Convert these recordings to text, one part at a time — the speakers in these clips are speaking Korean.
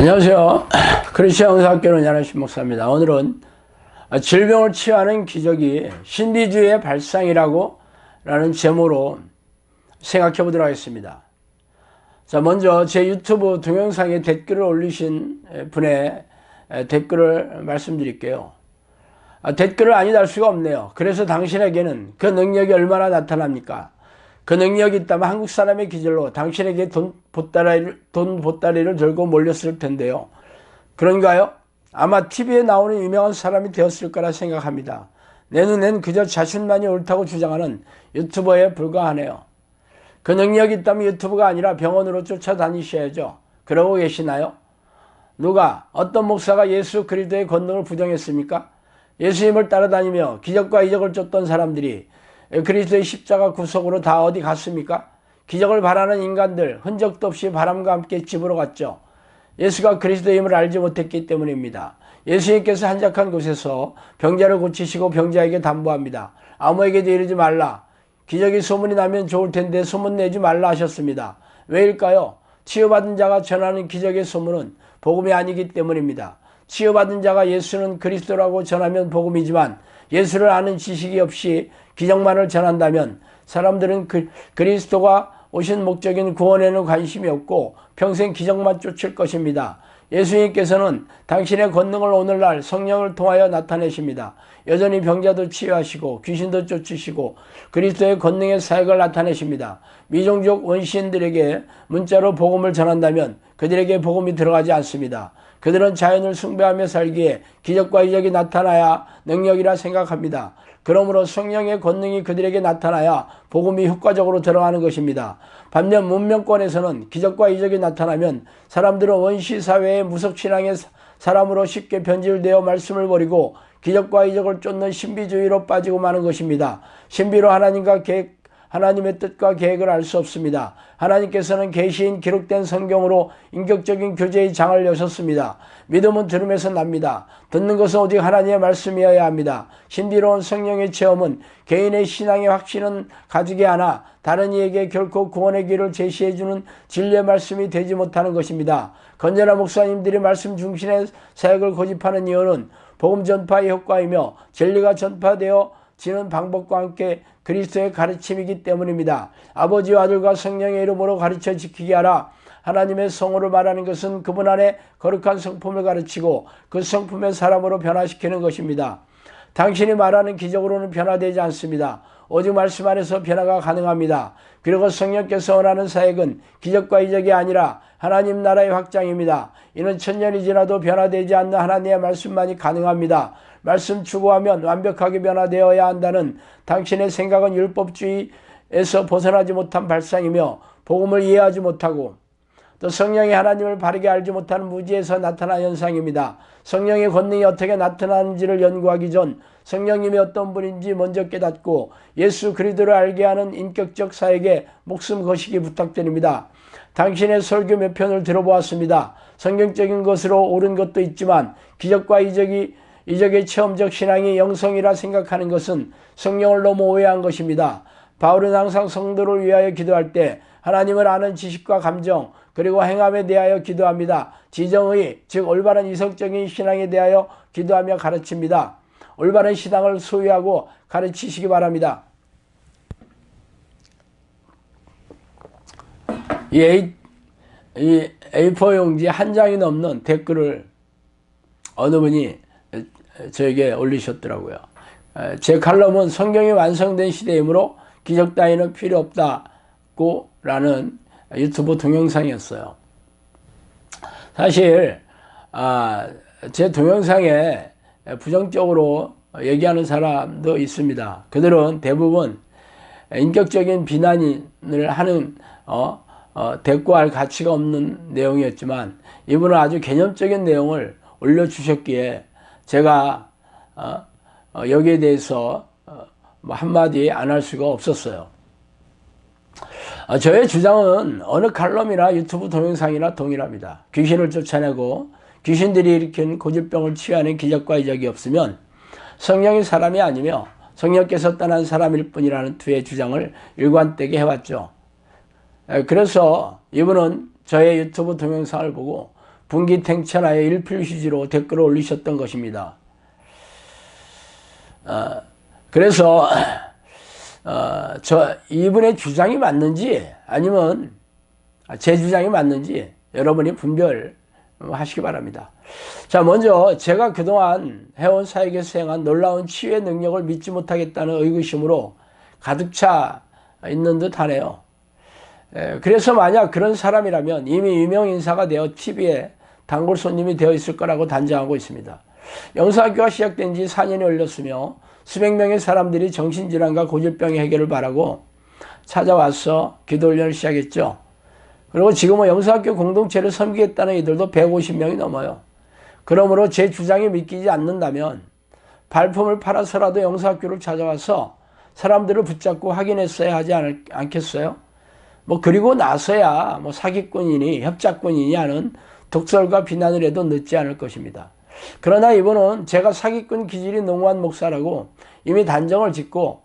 안녕하세요. 크리스천 영사학교는 야나신 목사입니다. 오늘은 질병을 치유하는 기적이 신비주의의 발상이라고 라는 제목으로 생각해 보도록 하겠습니다. 자, 먼저 제 유튜브 동영상에 댓글을 올리신 분의 댓글을 말씀드릴게요. 아, 댓글을 아니 달 수가 없네요. 그래서 당신에게는 그 능력이 얼마나 나타납니까? 그 능력이 있다면 한국 사람의 기절로 당신에게 돈 보따리를, 돈 보따리를 들고 몰렸을 텐데요. 그런가요? 아마 TV에 나오는 유명한 사람이 되었을 거라 생각합니다. 내 눈엔 그저 자신만이 옳다고 주장하는 유튜버에 불과하네요. 그 능력이 있다면 유튜브가 아니라 병원으로 쫓아다니셔야죠. 그러고 계시나요? 누가 어떤 목사가 예수 그리스도의 권능을 부정했습니까? 예수님을 따라다니며 기적과 이적을 쫓던 사람들이 그리스도의 십자가 구속으로 다 어디 갔습니까? 기적을 바라는 인간들 흔적도 없이 바람과 함께 집으로 갔죠. 예수가 그리스도의 힘을 알지 못했기 때문입니다. 예수님께서 한적한 곳에서 병자를 고치시고 병자에게 담보합니다. 아무에게도 이르지 말라. 기적이 소문이 나면 좋을 텐데 소문 내지 말라 하셨습니다. 왜일까요? 치유받은 자가 전하는 기적의 소문은 복음이 아니기 때문입니다. 치유받은 자가 예수는 그리스도라고 전하면 복음이지만 예수를 아는 지식이 없이 기적만을 전한다면 사람들은 그, 그리스도가 오신 목적인 구원에는 관심이 없고 평생 기적만 쫓을 것입니다. 예수님께서는 당신의 권능을 오늘날 성령을 통하여 나타내십니다. 여전히 병자도 치유하시고 귀신도 쫓으시고 그리스도의 권능의 사역을 나타내십니다. 미종족 원시인들에게 문자로 복음을 전한다면 그들에게 복음이 들어가지 않습니다. 그들은 자연을 숭배하며 살기에 기적과 이적이 나타나야 능력이라 생각합니다. 그러므로 성령의 권능이 그들에게 나타나야 복음이 효과적으로 들어가는 것입니다. 반면 문명권에서는 기적과 이적이 나타나면 사람들은 원시 사회의 무속 신앙의 사람으로 쉽게 변질되어 말씀을 버리고 기적과 이적을 쫓는 신비주의로 빠지고 마는 것입니다. 신비로 하나님과 계획 하나님의 뜻과 계획을 알 수 없습니다. 하나님께서는 계시인 기록된 성경으로 인격적인 교제의 장을 여셨습니다. 믿음은 들음에서 납니다. 듣는 것은 오직 하나님의 말씀이어야 합니다. 신비로운 성령의 체험은 개인의 신앙의 확신은 가지게 하나 다른 이에게 결코 구원의 길을 제시해주는 진리의 말씀이 되지 못하는 것입니다. 건전한 목사님들이 말씀 중심의 사역을 고집하는 이유는 복음 전파의 효과이며 진리가 전파되어 지는 방법과 함께 그리스도의 가르침이기 때문입니다. 아버지와 아들과 성령의 이름으로 가르쳐 지키게 하라. 하나님의 성호를 말하는 것은 그분 안에 거룩한 성품을 가르치고 그 성품의 사람으로 변화시키는 것입니다. 당신이 말하는 기적으로는 변화되지 않습니다. 오직 말씀 안에서 변화가 가능합니다. 그리고 성령께서 원하는 사역은 기적과 이적이 아니라 하나님 나라의 확장입니다. 이는 천년이 지나도 변화되지 않는 하나님의 말씀만이 가능합니다. 말씀 추구하면 완벽하게 변화되어야 한다는 당신의 생각은 율법주의에서 벗어나지 못한 발상이며 복음을 이해하지 못하고 또 성령이 하나님을 바르게 알지 못하는 무지에서 나타난 현상입니다. 성령의 권능이 어떻게 나타나는지를 연구하기 전 성령님이 어떤 분인지 먼저 깨닫고 예수 그리스도를 알게 하는 인격적 사역에 목숨 거시기 부탁드립니다. 당신의 설교 몇 편을 들어보았습니다. 성경적인 것으로 옳은 것도 있지만 기적과 이적이 이적의 체험적 신앙이 영성이라 생각하는 것은 성령을 너무 오해한 것입니다. 바울은 항상 성도를 위하여 기도할 때 하나님을 아는 지식과 감정 그리고 행함에 대하여 기도합니다. 지정의 즉 올바른 이성적인 신앙에 대하여 기도하며 가르칩니다. 올바른 신앙을 소유하고 가르치시기 바랍니다. 이, A, 이 A4 용지 한 장이 넘는 댓글을 어느 분이 저에게 올리셨더라고요. 제 칼럼은 성경이 완성된 시대이므로 기적 따위는 필요 없다고 라는 유튜브 동영상이었어요. 사실 아, 제 동영상에 부정적으로 얘기하는 사람도 있습니다. 그들은 대부분 인격적인 비난을 하는 어, 어, 대꾸할 가치가 없는 내용이었지만 이분은 아주 개념적인 내용을 올려주셨기에 제가 어, 어, 여기에 대해서 어, 뭐 한마디 안 할 수가 없었어요. 어, 저의 주장은 어느 칼럼이나 유튜브 동영상이나 동일합니다. 귀신을 쫓아내고 귀신들이 일으킨 고질병을 치유하는 기적과 이적이 없으면 성령이 사람이 아니며 성령께서 떠난 사람일 뿐이라는 두의 주장을 일관되게 해왔죠. 그래서 이분은 저의 유튜브 동영상을 보고 분기 탱천하여 일필휴지로 댓글을 올리셨던 것입니다. 어, 그래서 어, 저 이분의 주장이 맞는지 아니면 제 주장이 맞는지 여러분이 분별하시기 바랍니다. 자, 먼저 제가 그동안 해온 사역에서 수행한 놀라운 치유의 능력을 믿지 못하겠다는 의구심으로 가득 차 있는 듯 하네요. 그래서 만약 그런 사람이라면 이미 유명 인사가 되어 TV에 단골 손님이 되어 있을 거라고 단정하고 있습니다. 영사학교가 시작된 지 4년이 흘렀으며 수백 명의 사람들이 정신질환과 고질병의 해결을 바라고 찾아와서 기도 훈련을 시작했죠. 그리고 지금은 영사학교 공동체를 섬기겠다는 이들도 150명이 넘어요. 그러므로 제 주장이 믿기지 않는다면 발품을 팔아서라도 영사학교를 찾아와서 사람들을 붙잡고 확인했어야 하지 않, 않겠어요? 뭐 그리고 나서야 뭐 사기꾼이니 협작꾼이니 하는 독설과 비난을 해도 늦지 않을 것입니다. 그러나 이분은 제가 사기꾼 기질이 농후한 목사라고 이미 단정을 짓고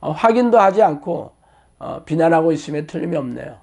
어, 확인도 하지 않고 어, 비난하고 있음에 틀림이 없네요.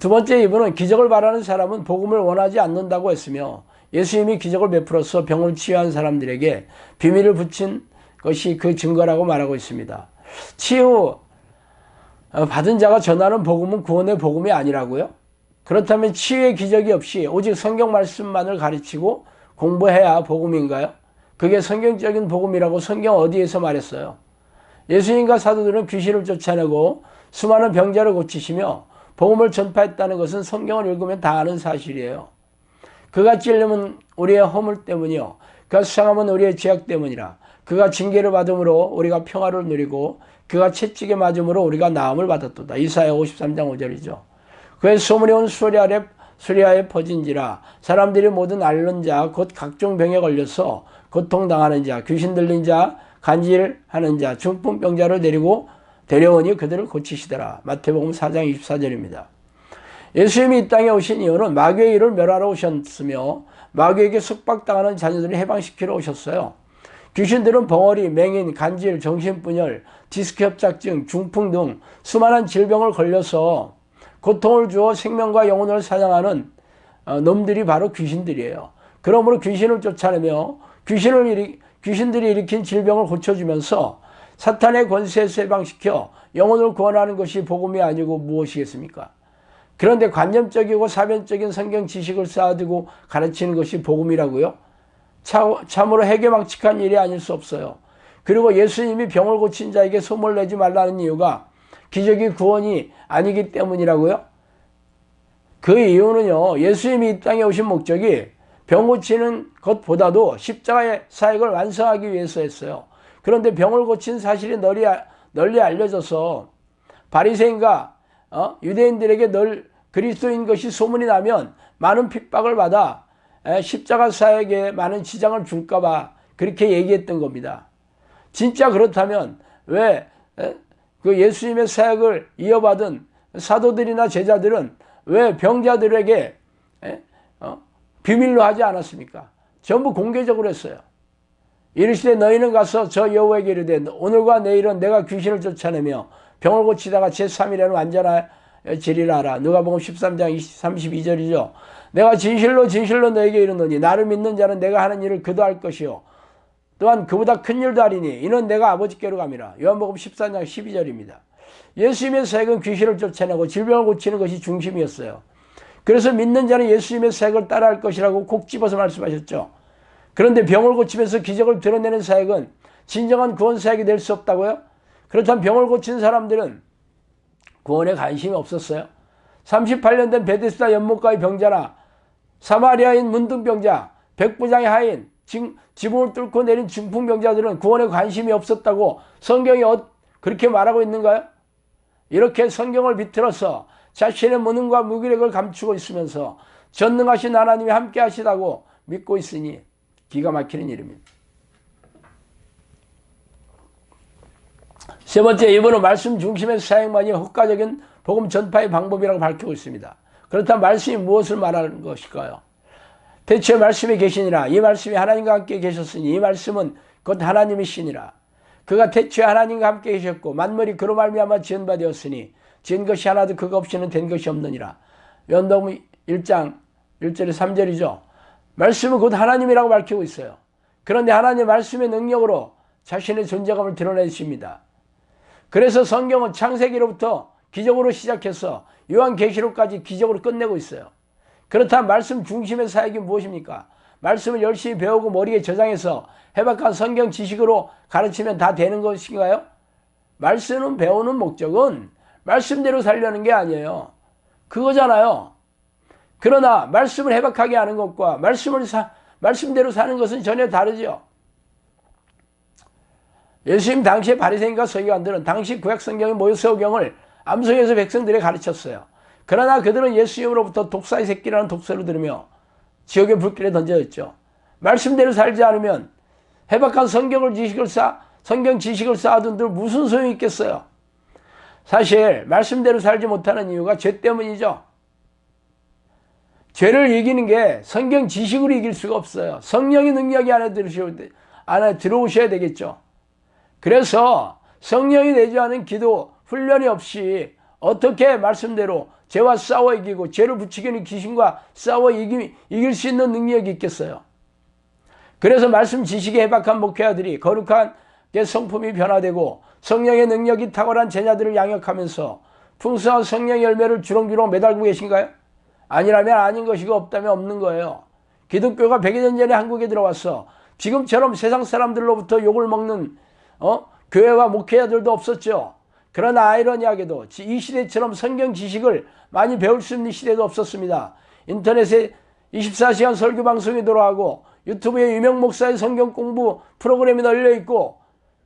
두 번째 이분은 기적을 바라는 사람은 복음을 원하지 않는다고 했으며 예수님이 기적을 베풀어서 병을 치유한 사람들에게 비밀을 붙인 것이 그 증거라고 말하고 있습니다. 치유 어, 받은 자가 전하는 복음은 구원의 복음이 아니라고요? 그렇다면 치유의 기적이 없이 오직 성경 말씀만을 가르치고 공부해야 복음인가요? 그게 성경적인 복음이라고 성경 어디에서 말했어요? 예수님과 사도들은 귀신을 쫓아내고 수많은 병자를 고치시며 복음을 전파했다는 것은 성경을 읽으면 다 아는 사실이에요. 그가 찔림은 우리의 허물 때문이요. 그가 수상함은 우리의 죄악 때문이라. 그가 징계를 받음으로 우리가 평화를 누리고 그가 채찍에 맞음으로 우리가 나음을 받았도다. 이사야 53장 5절이죠. 그의 소문이 온 수리 아래 수리아에 퍼진지라 사람들이 모든 앓는 자 곧 각종 병에 걸려서 고통당하는 자 귀신 들린 자 간질하는 자 중풍병자를 데리고 데려오니 그들을 고치시더라. 마태복음 4장 24절입니다. 예수님이 이 땅에 오신 이유는 마귀의 일을 멸하러 오셨으며 마귀에게 속박당하는 자녀들을 해방시키러 오셨어요. 귀신들은 벙어리, 맹인, 간질, 정신분열, 디스크 협착증, 중풍 등 수많은 질병을 걸려서 고통을 주어 생명과 영혼을 사냥하는 어, 놈들이 바로 귀신들이에요. 그러므로 귀신을 쫓아내며 귀신을 일으, 귀신들이 일으킨 질병을 고쳐주면서 사탄의 권세에서 해방시켜 영혼을 구원하는 것이 복음이 아니고 무엇이겠습니까? 그런데 관념적이고 사변적인 성경 지식을 쌓아두고 가르치는 것이 복음이라고요? 참 으로 해괴망측한 일이 아닐 수 없어요. 그리고 예수님이 병을 고친 자에게 소문을 내지 말라는 이유가 기적이 구원이 아니기 때문이라고요? 그 이유는요, 예수님이 이 땅에 오신 목적이 병 고치는 것보다도 십자가의 사역을 완성하기 위해서였어요. 그런데 병을 고친 사실이 널리, 널리 알려져서 바리새인과 어? 유대인들에게 널 그리스도인 것이 소문이 나면 많은 핍박을 받아 십자가 사역에 많은 지장을 줄까봐 그렇게 얘기했던 겁니다. 진짜 그렇다면 왜 그 예수님의 사역을 이어받은 사도들이나 제자들은 왜 병자들에게 어? 비밀로 하지 않았습니까? 전부 공개적으로 했어요. 이르시되 너희는 가서 저 여호와에게 이르되 오늘과 내일은 내가 귀신을 쫓아내며 병을 고치다가 제3일에는 완전하지리라 하라. 누가복음 13장 32절이죠. 내가 진실로 진실로 너에게 이르노니 나를 믿는 자는 내가 하는 일을 그도 할 것이요 또한 그보다 큰 일도 하리니 이는 내가 아버지께로 감이라. 요한복음 14장 12절입니다. 예수님의 사역은 귀신을 쫓아내고 질병을 고치는 것이 중심이었어요. 그래서 믿는 자는 예수님의 사역을 따라할 것이라고 콕 집어서 말씀하셨죠. 그런데 병을 고치면서 기적을 드러내는 사역은 진정한 구원 사역이 될 수 없다고요? 그렇다면 병을 고친 사람들은 구원에 관심이 없었어요. 38년 된 베데스다 연못가의 병자나 사마리아인 문둥병자, 백부장의 하인, 지붕을 뚫고 내린 중풍병자들은 구원에 관심이 없었다고 성경이 어, 그렇게 말하고 있는가요? 이렇게 성경을 비틀어서 자신의 무능과 무기력을 감추고 있으면서 전능하신 하나님이 함께 하시다고 믿고 있으니 기가 막히는 일입니다. 세 번째, 이번은 말씀 중심의 사역만이 효과적인 복음 전파의 방법이라고 밝히고 있습니다. 그렇다면 말씀이 무엇을 말하는 것일까요? 대체 말씀이 계시니라. 이 말씀이 하나님과 함께 계셨으니 이 말씀은 곧 하나님이시니라. 그가 대체 하나님과 함께 계셨고 만물이 그로 말미암아 지은 바 되었으니 지은 것이 하나도 그가 없이는 된 것이 없느니라. 연도음 1장 1절에 3절이죠. 말씀은 곧 하나님이라고 밝히고 있어요. 그런데 하나님 말씀의 능력으로 자신의 존재감을 드러내십니다. 그래서 성경은 창세기로부터 기적으로 시작해서 요한계시록까지 기적으로 끝내고 있어요. 그렇다면 말씀 중심의 사역이 무엇입니까? 말씀을 열심히 배우고 머리에 저장해서 해박한 성경 지식으로 가르치면 다 되는 것인가요? 말씀은 배우는 목적은 말씀대로 살려는 게 아니에요. 그거잖아요. 그러나 말씀을 해박하게 하는 것과 말씀을 사, 말씀대로 사는 것은 전혀 다르죠. 예수님 당시에 바리새인과 서기관들은 당시 구약 성경의 모세오경을 암송해서 백성들에 가르쳤어요. 그러나 그들은 예수님으로부터 독사의 새끼라는 독서를 들으며 지옥의 불길에 던져졌죠. 말씀대로 살지 않으면 해박한 성경을 지식을 쌓 성경 지식을 쌓아둔 들 무슨 소용이 있겠어요? 사실 말씀대로 살지 못하는 이유가 죄 때문이죠. 죄를 이기는 게 성경 지식으로 이길 수가 없어요. 성령의 능력이 안에 들어오셔야 되겠죠. 그래서 성령이 되지 않은 기도 훈련이 없이 어떻게 말씀대로 죄와 싸워 이기고 죄를 부추기는 귀신과 싸워 이기, 이길 수 있는 능력이 있겠어요. 그래서 말씀 지식에 해박한 목회자들이 거룩한 성품이 변화되고 성령의 능력이 탁월한 제자들을 양육하면서 풍성한 성령의 열매를 주렁주렁 매달고 계신가요? 아니라면 아닌 것이고 없다면 없는 거예요. 기독교가 100여 전에 한국에 들어와서 지금처럼 세상 사람들로부터 욕을 먹는 어? 교회와 목회자들도 없었죠. 그러나 아이러니하게도 이 시대처럼 성경 지식을 많이 배울 수 있는 시대도 없었습니다. 인터넷에 24시간 설교 방송이 돌아가고 유튜브에 유명 목사의 성경 공부 프로그램이 널려 있고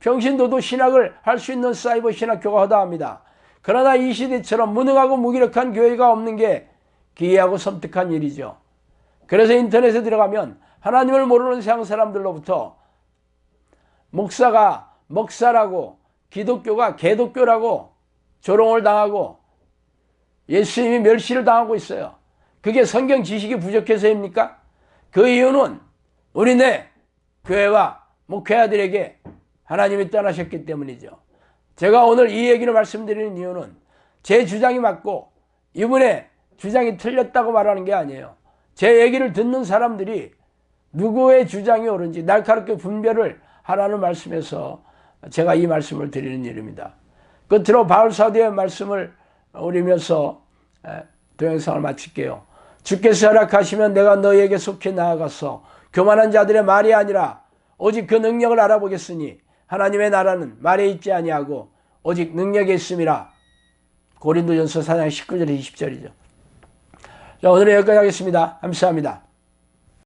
평신도도 신학을 할 수 있는 사이버 신학교가 허다합니다. 그러나 이 시대처럼 무능하고 무기력한 교회가 없는 게 기이하고 섬뜩한 일이죠. 그래서 인터넷에 들어가면 하나님을 모르는 세상 사람들로부터 목사가 먹사라고 기독교가 개독교라고 조롱을 당하고 예수님이 멸시를 당하고 있어요. 그게 성경 지식이 부족해서입니까? 그 이유는 우리네 교회와 목회자들에게 하나님이 떠나셨기 때문이죠. 제가 오늘 이 얘기를 말씀드리는 이유는 제 주장이 맞고 이분의 주장이 틀렸다고 말하는 게 아니에요. 제 얘기를 듣는 사람들이 누구의 주장이 옳은지 날카롭게 분별을 하라는 말씀에서 제가 이 말씀을 드리는 일입니다. 끝으로 바울 사도의 말씀을 우리면서 동영상을 마칠게요. 주께서 허락하시면 내가 너에게 속해 나아가서 교만한 자들의 말이 아니라 오직 그 능력을 알아보겠으니 하나님의 나라는 말에 있지 아니하고 오직 능력에 있음이라. 고린도전서 4장 19절 20절이죠. 자, 오늘은 여기까지 하겠습니다. 감사합니다.